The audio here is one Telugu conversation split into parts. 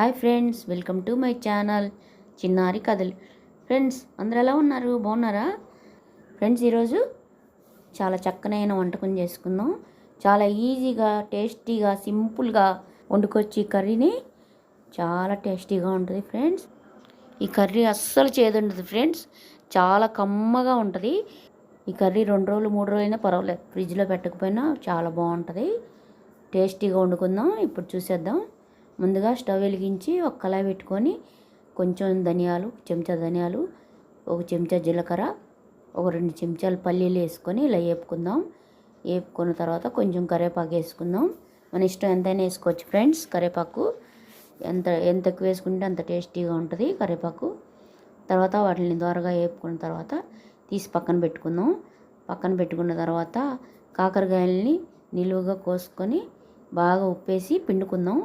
Hi friends welcome to my channel చిన్నారి కథలు. ఫ్రెండ్స్ అందరు ఎలా ఉన్నారు? బాగున్నారా? ఫ్రెండ్స్ ఈరోజు చాలా చక్కనైన వంటకం చేసుకుందాం. చాలా ఈజీగా టేస్టీగా సింపుల్గా వండుకొచ్చి ఈ కర్రీని చాలా టేస్టీగా ఉంటుంది ఫ్రెండ్స్. ఈ కర్రీ అస్సలు చేదుండదు ఫ్రెండ్స్. చాలా కమ్మగా ఉంటుంది. ఈ కర్రీ రెండు రోజులు మూడు రోజులైనా పర్వాలేదు. ఫ్రిడ్జ్లో పెట్టకపోయినా చాలా బాగుంటుంది. టేస్టీగా వండుకుందాం. ఇప్పుడు చూసేద్దాం. ముందుగా స్టవ్ వెలిగించి ఒక కళాయి పెట్టుకొని కొంచెం ధనియాలు చెంచా ధనియాలు ఒక చెంచా జీలకర్ర ఒక రెండు చెంచాలు పల్లీలు వేసుకొని ఇలా వేపుకుందాం. వేపుకున్న తర్వాత కొంచెం కరివేపాకు వేసుకుందాం. మన ఇష్టం ఎంతైనా వేసుకోవచ్చు ఫ్రెండ్స్. కరివేపాకు ఎంత ఎంత ఎక్కువ వేసుకుంటే అంత టేస్టీగా ఉంటుంది కరివేపాకు. తర్వాత వాటిని దోరగా వేపుకున్న తర్వాత తీసి పక్కన పెట్టుకుందాం. పక్కన పెట్టుకున్న తర్వాత కాకరకాయలని నిలువుగా కోసుకొని బాగా ఉప్పేసి పిండుకుందాం.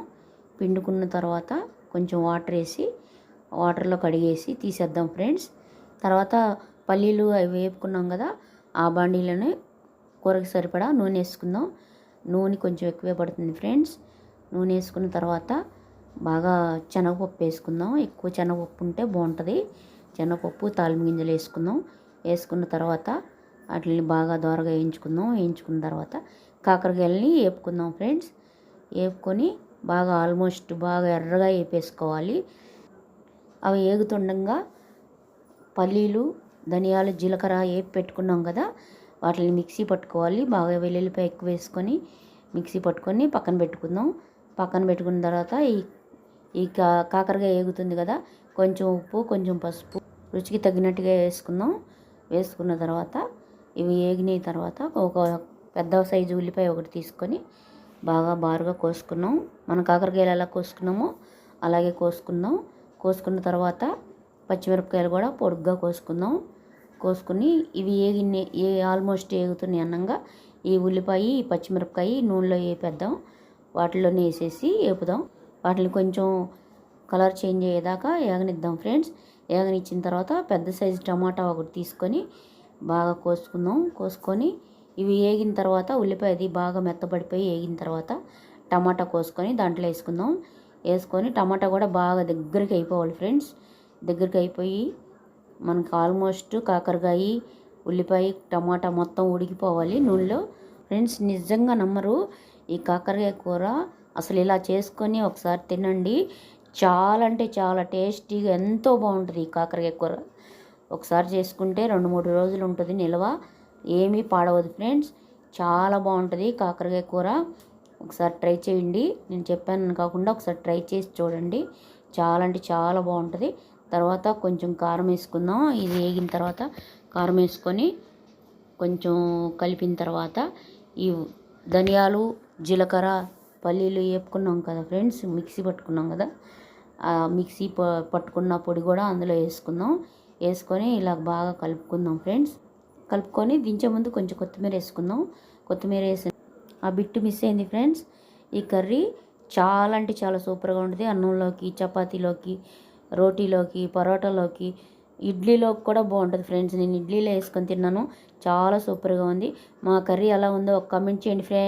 పిండుకున్న తర్వాత కొంచెం వాటర్ వేసి వాటర్లో కడిగేసి తీసేద్దాం ఫ్రెండ్స్. తర్వాత పల్లీలు అవి వేపుకున్నాం కదా ఆ బాండీలోనే కూరకు సరిపడా నూనె వేసుకుందాం. నూనె కొంచెం ఎక్కువే పడుతుంది ఫ్రెండ్స్. నూనె వేసుకున్న తర్వాత బాగా శనగపప్పు వేసుకుందాం. ఎక్కువ శనగపప్పు ఉంటే బాగుంటుంది. శనగపప్పు తాలింపు గింజలు వేసుకుందాం. వేసుకున్న తర్వాత వాటిని బాగా దోరగా వేయించుకుందాం. వేయించుకున్న తర్వాత కాకరకాయలని వేపుకుందాం ఫ్రెండ్స్. వేపుకొని బాగా ఆల్మోస్ట్ బాగా ఎర్రగా వేపేసుకోవాలి అవి ఏగుతుండగా పల్లీలు ధనియాలు జీలకర్ర వేపి పెట్టుకున్నాం కదా వాటిని మిక్సీ పట్టుకోవాలి. బాగా వెల్లుల్లిపాయ ఎక్కువ వేసుకొని మిక్సీ పట్టుకొని పక్కన పెట్టుకుందాం. పక్కన పెట్టుకున్న తర్వాత ఈ ఈ కా కాకరగా ఏగుతుంది కదా కొంచెం ఉప్పు కొంచెం పసుపు రుచికి తగినట్టుగా వేసుకుందాం. వేసుకున్న తర్వాత ఇవి ఏగిన తర్వాత ఒక పెద్ద సైజు ఉల్లిపాయ ఒకటి తీసుకొని బాగా బారుగా కోసుకున్నాం. మన కాకరకాయలు ఎలా కోసుకున్నామో అలాగే కోసుకుందాం. కోసుకున్న తర్వాత పచ్చిమిరపకాయలు కూడా పొడుగ్గా కోసుకుందాం. కోసుకుని ఇవి ఏగిన్ని ఏ ఆల్మోస్ట్ ఏగుతున్నాయి అన్నంగా ఈ ఉల్లిపాయ ఈ పచ్చిమిరపకాయ నూనెలో వేపేద్దాం వాటిలోనే వేసేసి వేపుదాం వాటిని కొంచెం కలర్ చేంజ్ అయ్యేదాకా ఏగనిద్దాం ఫ్రెండ్స్. ఏగనిచ్చిన తర్వాత పెద్ద సైజు టమాటా ఒకటి తీసుకొని బాగా కోసుకుందాం. కోసుకొని ఇవి వేగిన తర్వాత ఉల్లిపాయది బాగా మెత్తబడిపోయి వేగిన తర్వాత టమాటా కోసుకొని దాంట్లో వేసుకుందాం. వేసుకొని టమాటా కూడా బాగా దగ్గరికి అయిపోవాలి ఫ్రెండ్స్. దగ్గరికి అయిపోయి మనకు ఆల్మోస్ట్ కాకరకాయ ఉల్లిపాయ టమాటా మొత్తం ఉడికిపోవాలి నూనెలో. ఫ్రెండ్స్ నిజంగా నమ్మరు. ఈ కాకరకాయ కూర అసలు ఇలా చేసుకొని ఒకసారి తినండి. చాలా అంటే చాలా టేస్టీగా ఎంతో బాగుంటుంది ఈ కాకరకాయ కూర. ఒకసారి చేసుకుంటే రెండు మూడు రోజులు ఉంటుంది నిల్వ. ఏమీ పాడవదు ఫ్రెండ్స్. చాలా బాగుంటుంది కాకరకాయ కూర. ఒకసారి ట్రై చేయండి. నేను చెప్పాను కాకుండా ఒకసారి ట్రై చేసి చూడండి. చాలా అంటే చాలా బాగుంటుంది. తర్వాత కొంచెం కారం వేసుకుందాం. ఇది వేగిన తర్వాత కారం వేసుకొని కొంచెం కలిపిన తర్వాత ఈ ధనియాలు జీలకర్ర పల్లీలు వేపుకున్నాం కదా ఫ్రెండ్స్. మిక్సీ పట్టుకున్నాం కదా. మిక్సీ పట్టుకున్న పొడి కూడా అందులో వేసుకుందాం. వేసుకొని ఇలా బాగా కలుపుకుందాం ఫ్రెండ్స్. కలుపుకొని దించే ముందు కొంచెం కొత్తిమీర వేసుకుందాం. కొత్తిమీర వేసి ఆ బిట్టు మిస్ అయింది ఫ్రెండ్స్. ఈ కర్రీ చాలా అంటే చాలా సూపర్గా ఉంటుంది. అన్నంలోకి చపాతీలోకి రోటీలోకి పరోటాలోకి ఇడ్లీలోకి కూడా బాగుంటుంది ఫ్రెండ్స్. నేను ఇడ్లీలో వేసుకొని తిన్నాను. చాలా సూపర్గా ఉంది. మా కర్రీ ఎలా ఉందో ఒక కమెంట్ చేయండి ఫ్రెండ్స్.